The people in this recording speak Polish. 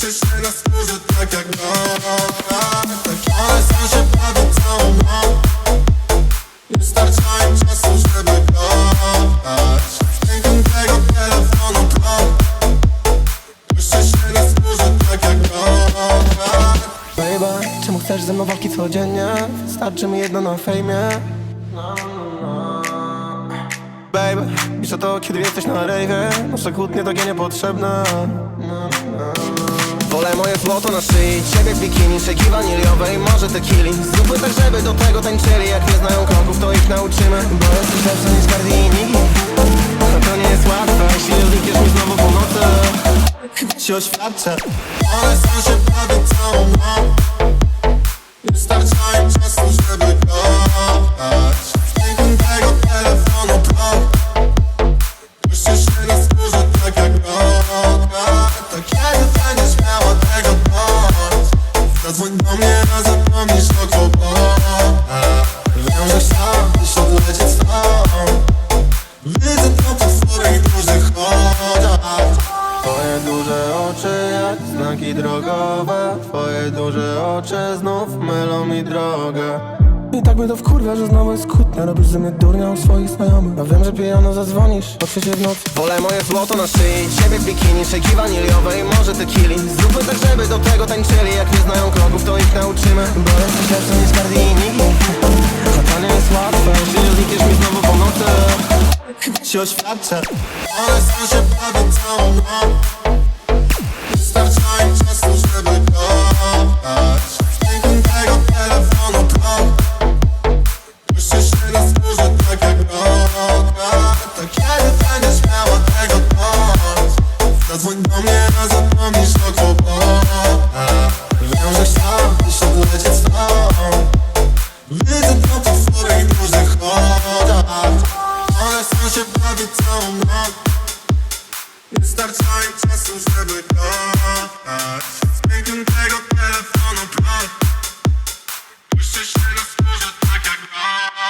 Chcesz tak jak tak całą Nie czasu, żeby telefonu Puszczę się tak jak Baby, czemu chcesz ze codziennie? Starczy mi jedno na fejmie. Baby, piszę to kiedy jesteś na rejwie? Nasze kłótnie takie niepotrzebne. Moje złoto na szyi Ciebie w bikini, szeki waniliowej Może tequili Zróbmy tak, żeby do tego tańczyli Jak nie znają kroków, to ich nauczymy Bo jesteś lepsza niż Cardi i Nicki A to nie jest łatwe Jeśli nie mi znowu po nocy Chyba ci oświadczę. One są się prawie całą im czasu, Zadzwoń do mnie, a zapomnisz o kłopotach Wiem, że chciałbyś odlecieć stąd Widzę to po twoich dużych oczach. Twoje duże oczy jak znaki drogowe. Twoje duże oczy znów mylą mi drogę i tak mnie to wkurwia, że znowu jest kłótnia. Robisz ze mnie durnia u swoich znajomych. Ja wiem, że pijano zadzwonisz o trzeciej w nocy. Wolę moje złoto na szyi, ciebie w bikini Szejki waniliowej, może tequili. Zróbmy tak, żeby do tego tańczyli. Jak nie znają kroków, to ich nauczymy. Bo jesteś lepsza niż Cardi i Nicki A to nie jest łatwe, nie znikniesz mi znowu po nocy. Ci oświadczę. One są się prawie całą noc do mnie, a zapomnisz o kłopota Wiem, że chciałbyś odlecieć stąd Widzę to po twoich dużych chodach. One chcą się bawić całą noc. Nie starcza im czasu, żeby Z tego telefonu prąd Puszczę się na skórze tak jak rok